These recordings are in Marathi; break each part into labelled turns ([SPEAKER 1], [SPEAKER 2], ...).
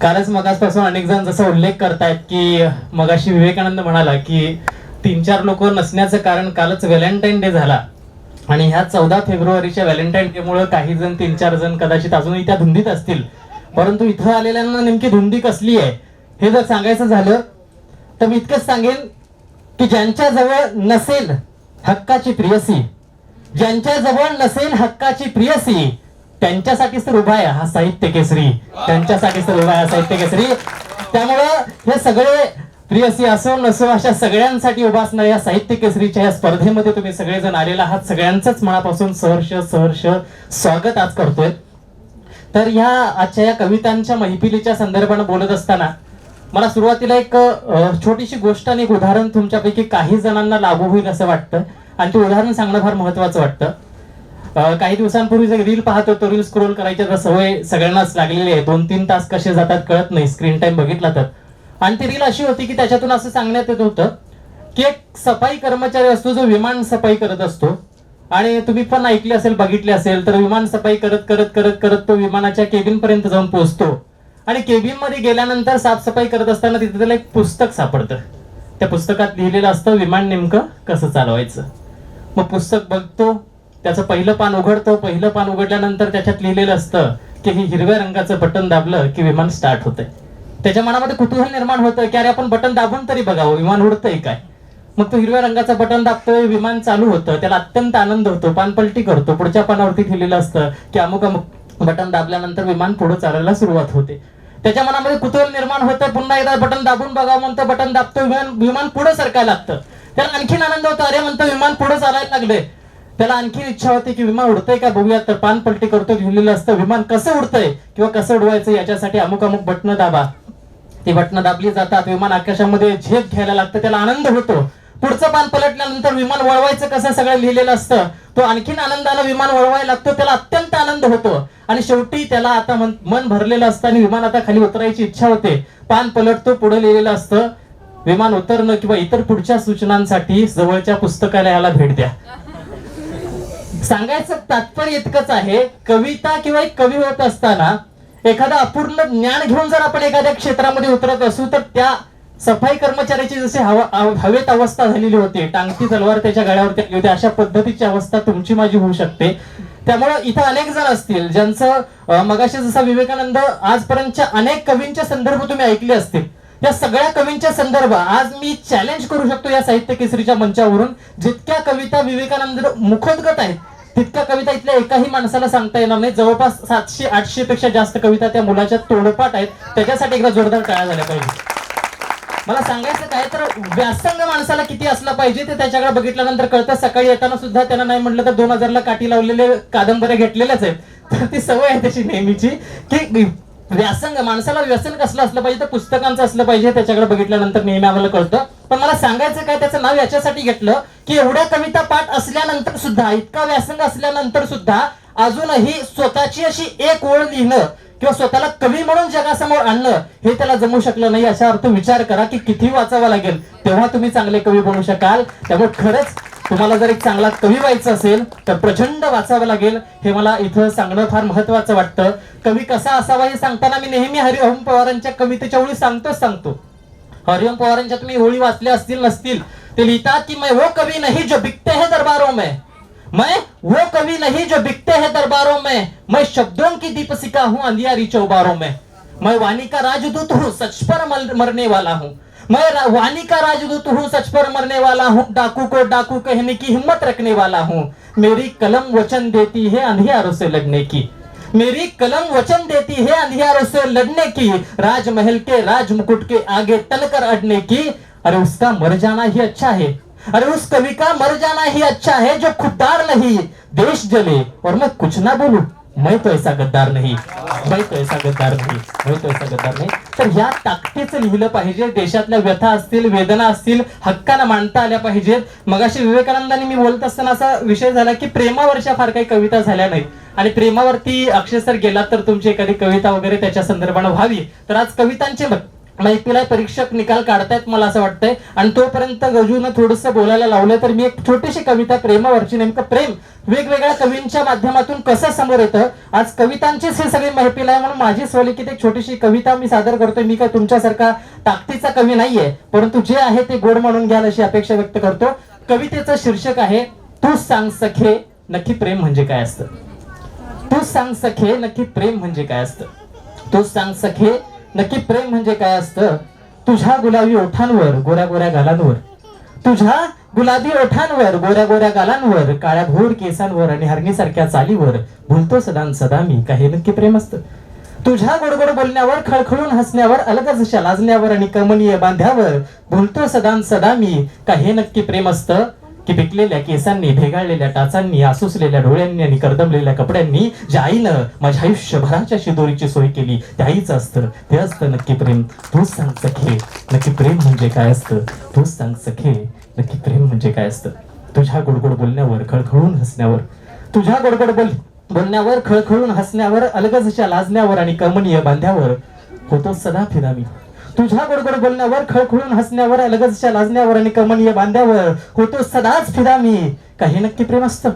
[SPEAKER 1] कालच मगासपासून अनेक जण जसा उल्लेख करतायत की मगाशी विवेकानंद म्हणाला की तीन चार लोक नसण्याचं कारण कालच व्हॅलेंटाईन डे झाला. आणि ह्या चौदा फेब्रुवारीच्या व्हॅलेंटाईन डे मुळे काही जण तीन चार जण कदाचित अजूनही त्या धुंदीत असतील. परंतु इथं आलेल्यांना नेमकी धुंदी कसली आहे हे जर सांगायचं झालं तर मी इतकंच सांगेन की ज्यांच्या जवळ नसेल हक्काची प्रियसी ज्यांच्या जवळ नसेल हक्काची प्रियसी त्यांच्यासाठीच तर उभा आहे हा साहित्य केसरी. त्यांच्यासाठीच तर उभा आहे साहित्य केसरी. त्यामुळं हे सगळे प्रियसी असो नसो अशा सगळ्यांसाठी उभा असणाऱ्या या साहित्य केसरीच्या या स्पर्धेमध्ये तुम्ही सगळेजण आलेला आहात. सगळ्यांचंच मनापासून सहर्ष सहर्ष स्वागत आज करतोय. तर ह्या आजच्या या कवितांच्या मैफिलीच्या संदर्भानं बोलत असताना मला सुरुवातीला एक छोटीशी गोष्ट आणि एक उदाहरण तुमच्यापैकी काही जणांना लागू होईल असं वाटतं. आणि ते उदाहरण सांगणं फार महत्वाचं वाटतं. काही दिवसांपूर्वी जे रील पाहत होतो रील स्क्रोल करायची तर सवय सगळ्यांनाच लागलेली आहे. दोन तीन तास कसे जातात कळत नाही स्क्रीन टाइम बघितला तर. आणि ती रील अशी होती की त्याच्यातून असं सांगण्यात येत होतं की एक सफाई कर्मचारी असतो जो विमान सफाई करत असतो. आणि तुम्ही पण ऐकले असेल बघितले असेल तर विमान सफाई करत करत करत करत तो विमानाच्या केबिन पर्यंत जाऊन पोहोचतो. आणि केबिनमध्ये गेल्यानंतर साफसफाई करत असताना तिथे त्याला एक पुस्तक सापडतं. त्या पुस्तकात लिहिलेलं असतं विमान नेमकं कसं चालवायचं? मग पुस्तक बघतो त्याचं पहिलं पान उघडतो पहिलं पान उघडल्यानंतर त्याच्यात लिहिलेलं असतं की हे हिरव्या रंगाचं बटन दाबलं की विमान स्टार्ट होतंय. त्याच्या मनामध्ये कुतूहल निर्माण होतं की अरे आपण बटन दाबून तरी बघावं विमान उडतंय काय? मग तो हिरव्या रंगाचं बटन दाबतोय विमान चालू होतं त्याला अत्यंत आनंद होतो पान पलटी करतो. पुढच्या पानावरती लिहिलेलं असतं की अमुक अमुक बटन दाबल्यानंतर विमान पुढे चालायला सुरुवात होते. त्याच्या मनामध्ये कुतूहल निर्माण होतं पुन्हा एकदा बटन दाबून बघावं म्हणतो बटन दाबतो विमान विमान पुढे सरकायला लागतं. त्याला आणखीन आनंद होतो अरे म्हणतो विमान पुढे चालायला लागले त्याला आणखी इच्छा होती की विमान उडतंय का बघूया तर पान पलटी करतो लिहिलेलं असतं. विमान कसं उडतंय किंवा कसं उडवायचं याच्यासाठी अमुक अमुक बटणं दाबा. ती बटणं दाबली जातात. विमान आकाशामध्ये झेप घ्यायला लागतं. त्याला आनंद होतो. पुढचं पान पलटल्यानंतर विमान वळवायचं कसं सगळं लिहिलेलं असतं. तो आणखीन आनंदानं विमान वळवायला लागतो. त्याला अत्यंत आनंद होतो. आणि शेवटी त्याला आता मन मन भरलेलं असतं आणि विमान आता खाली उतरायची इच्छा होते. पान पलटतो पुढे लिहिलेलं असतं. विमान उतरणं किंवा इतर पुढच्या सूचनांसाठी जवळच्या पुस्तकालयाला भेट द्या. सांगायचं तात्पर्य इतकंच आहे कविता किंवा एक कवी होत असताना एखादा अपूर्ण ज्ञान घेऊन जर आपण एखाद्या क्षेत्रामध्ये उतरत असू तर त्या सफाई कर्मचाऱ्याची जशी हवा हवेत अवस्था झालेली होती टांगती तलवार त्याच्या गळ्यावरती आली होती अशा पद्धतीची अवस्था तुमची माझी होऊ शकते. त्यामुळं इथं अनेक जण असतील ज्यांचं मगाशी जसा विवेकानंद आजपर्यंतच्या अनेक कवींच्या संदर्भ तुम्ही ऐकले असतील त्या सगळ्या कवींच्या संदर्भ आज मी चॅलेंज करू शकतो या साहित्य केसरीच्या मंचावरून जितक्या कविता विवेकानंद मुखोद्गत आहेत तितक्या कविता इथल्या एकाही माणसाला सांगता येणार नाही. जवळपास सातशे आठशे पेक्षा जास्त कविता त्या मुलाच्या तोडपाठ आहेत. त्याच्यासाठी एकदा जोरदार टाळ्या झाल्या पाहिजे. मला सांगायचं काय तर व्यासंग माणसाला किती असला पाहिजे ते त्याच्याकडे बघितल्यानंतर कळतं. सकाळी येताना सुद्धा त्यांना नाही म्हटलं तर दोन हजारला काठी लावलेले कादंबऱ्या घेतलेल्याच आहेत. तर ती सवय आहे त्याची नेहमीची की म्हणजे व्यासंग माणसाला व्यसन कसलं असलं पाहिजे तर पुस्तकांचं असलं पाहिजे त्याच्याकडे बघितल्यानंतर नेहमी आम्हाला कळतं. पण मला सांगायचं काय त्याचं नाव याच्यासाठी घेतलं की एवढ्या कविता पाठ असल्यानंतर सुद्धा इतका व्यासंग असल्यानंतर सुद्धा अजूनही स्वतःची अशी एक ओळ लिहिणं किंवा स्वतःला कवी म्हणून जगासमोर आणणं हे त्याला जमू शकलं नाही याचा अर्थ विचार करा की किती वाचावा लागेल. तेव्हा तुम्ही चांगले कवी बनू शकाल. त्यामुळे खरंच तुम्हाला जर एक चांगला कवी व्हायचं असेल तर प्रचंड वाचावं लागेल. हे मला इथं सांगणं फार महत्वाचं वाटतं. कवी कसा असावा हे सांगताना मी नेहमी हरिओम पवारांच्या कवितेच्या ओळी सांगतोच सांगतो. हरिओम पवारांच्या तुम्ही ओळी वाचल्या असतील नसतील ते लिहितात की मैं वो कवी नाही जो बिकते है दरबारों में. मैं वो कवि नहीं जो बिकते हैं दरबारों में. मैं शब्दों की दीपशिका हूँ अंधियारी चौबारों में. मैं वाणी का राजदूत हूँ सच पर मरने वाला हूँ. मैं वाणी का राजदूत हूँ, सच पर मरने वाला हूँ, डाकू को डाकू कहने की हिम्मत रखने वाला हूँ। मेरी कलम वचन देती है अंधियारों से लड़ने की। मेरी कलम वचन देती है अंधियारों से लड़ने की। राजमहल के राज मुकुट के आगे तलकर अड़ने की। अरे उसका मर जाना ही अच्छा है। अरे उस कवि का मर जाना ही अच्छा है जो खुददार नहीं, देश जले। और मैं कुछ ना बोलूँ। मैं तो ऐसा गद्दार नाही. मैं तो ऐसा गद्दार नाही. मैं तो ऐसा गद्दार नाही. तर ह्या ताकदीचं लिहिलं पाहिजे. देशातल्या व्यथा असतील वेदना असतील हक्कानं मांडता आल्या पाहिजेत. मगाशी विवेकानंदांनी मी बोलत असताना असा विषय झाला की प्रेमावरच्या फार काही कविता झाल्या नाहीत. आणि प्रेमावरती अक्षय सर गेलात तर तुमची एखादी कविता वगैरे त्याच्या संदर्भानं व्हावी. तर आज कवितांचे माहितीला परीक्षक निकाल काढतायत मला असं वाटतंय. आणि तोपर्यंत गजूनं थोडस बोलायला लावलं तर मी एक छोटीशी कविता प्रेमावरची नेमकं प्रेम वेगवेगळ्या कवींच्या माध्यमातून कसं समोर येतं? आज कवितांचीच ही सगळी महफिल आहे म्हणून माझी स्वलिखित एक छोटीशी कविता मी सादर करतोय. मी काय तुमच्यासारखा ताकदीचा कवी नाहीये परंतु जे आहे ते गोड म्हणून घ्याल अशी अपेक्षा व्यक्त करतो. कवितेचं शीर्षक आहे तू सांग सखे नक्की प्रेम म्हणजे काय असतं? तू सांग सखे नक्की प्रेम म्हणजे काय असतं? तू सांग सखे नक्की प्रेम म्हणजे काय असतं? तुझ्या गुलाबी ओठांवर गोऱ्या गोऱ्या गालांवर. तुझ्या गुलाबी ओठांवर गोऱ्या गोऱ्या गालांवर काळ्या भोर केसांवर आणि हरणीसारख्या चालीवर भुलतो सदान सदा मी. काही नक्की प्रेम असतं. तुझ्या गोडगोड बोलण्यावर खळखळून हसण्यावर अलगच अशा लाजण्यावर आणि कमनीय बांध्यावर भुलतो सदान सदा मी. काही नक्की प्रेम असतं? की पिकलेल्या केसांनी भेगाळलेल्या टाचांनी आसुसलेल्या डोळ्यांनी आणि कर्दमलेल्या कपड्यांनी ज्या आईनं माझ्या आयुष्यभराच्या शिदोरीची सोय केली त्याहीच असतं ते असतं नक्की प्रेम. तूच सांग सखे नक्की प्रेम म्हणजे काय असतं? तूच सांग सखे नक्की प्रेम म्हणजे काय असतं? तुझ्या गोडगोड बोलण्यावर खळखळून हसण्यावर तुझ्या गोडगोड बोल बोलण्यावर खळखळून हसण्यावर अलगजच्या लाजण्यावर आणि कमनीय बांध्यावर होतो सदा फिरामी तुझ्या बरोबर बोलण्यावर खळखळून हसण्यावर अलगजच्या लाजण्यावर आणि कमनीय बांध्यावर होतो सदाच फिदा मी. काही नक्की प्रेम असतं.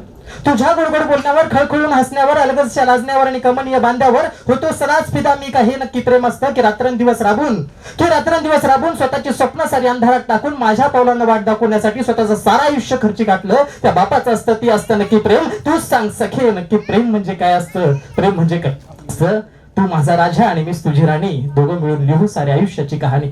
[SPEAKER 1] तुझ्या गोडगोड बोलण्यावर खळखळून हसण्यावर अलगजच्या लाजण्यावर आणि कमनीय बांध्यावर होतो सदाच फिदा मी. काही नक्की प्रेम असतं की रात्रंदिवस राबून. की रात्रंदिवस राबून स्वतःची स्वप्न सारी अंधारात टाकून माझ्या पावलांना वाट दाखवण्यासाठी स्वतःचं सारा आयुष्य खर्ची घातलं त्या बापाचं असतं ती असतं नक्की प्रेम. तूच सांग सखे नक्की प्रेम म्हणजे काय असतं? प्रेम म्हणजे काय असतं? तू माझा राजा आणि मीच तुझी राणी. दोघं मिळून लिहू सारे आयुष्याची कहाणी.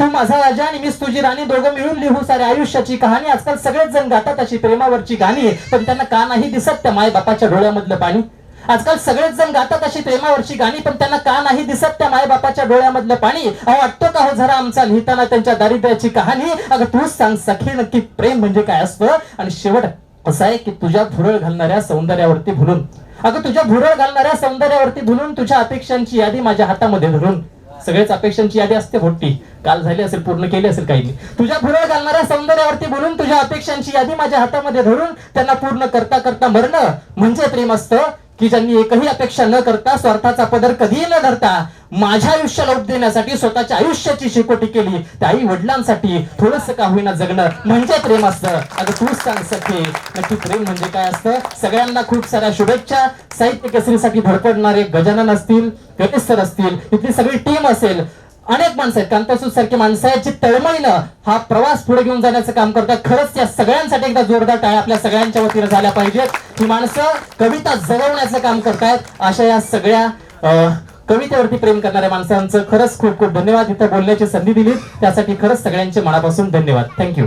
[SPEAKER 1] तू माझा राजा आणि मीच तुझी राणी. दोघं मिळून लिहू सारे आयुष्याची कहाणी. आजकाल सगळेच जण गातात अशी प्रेमावरची गाणी पण त्यांना का नाही दिसत त्या मायबापाच्या डोळ्यामधलं पाणी? आजकाल सगळेच जण गातात अशी प्रेमावरची गाणी पण त्यांना का नाही दिसत त्या मायबापाच्या डोळ्यामधलं पाणी? अहो वाटतो का हो जरा आमचा लिहिताना त्यांच्या दारिद्र्याची कहाणी? अगं तूच सांग सखी नक्की प्रेम म्हणजे काय असतं? आणि शेवट असं आहे की तुझ्या भुरळ घालणाऱ्या सौंदर्यावरती भुलून. अगं तुझ्या भुरळ घालणाऱ्या सौंदर्यावरती भुलून तुझ्या अपेक्षांची यादी माझ्या हातामध्ये धरून. सगळेच अपेक्षांची यादी असते मोठी काल झाली असेल पूर्ण केली असेल काही. तुझ्या भुरळ घालणाऱ्या सौंदर्यावरती बोलून तुझ्या अपेक्षांची यादी माझ्या हातामध्ये धरून त्यांना पूर्ण करता करता मरणं म्हणजे प्रेम असतं की ज्यांनी एकही अपेक्षा न करता स्वार्थाचा पदर कधीही न धरता माझ्या आयुष्याला उप देण्यासाठी स्वतःच्या आयुष्याची शेकोटी केली त्या आई वडिलांसाठी थोडस का होईना जगणं म्हणजे प्रेम असतं. अगं तूच सांग सखे. नक्की प्रेम म्हणजे काय असतं? सगळ्यांना खूप साऱ्या शुभेच्छा. साहित्य केसरीसाठी धडपडणारे गजानन असतील गणेश सर असतील इथली सगळी टीम असेल. अनेक माणसं आहेत. कांतासूर सारखी माणसं आहेत जी तळमळीनं हा प्रवास पुढे घेऊन जाण्याचं काम करतात. खरंच या सगळ्यांसाठी एकदा जोरदार टाळ्या आपल्या सगळ्यांच्या वतीनं झाल्या पाहिजेत. ही माणसं कविता जगवण्याचं काम करतायत. अशा या सगळ्या कवितेवरती प्रेम करणाऱ्या माणसांचं खरंच खूप खूप धन्यवाद. इथं बोलण्याची संधी दिली त्यासाठी खरंच सगळ्यांचे मनापासून धन्यवाद. थँक्यू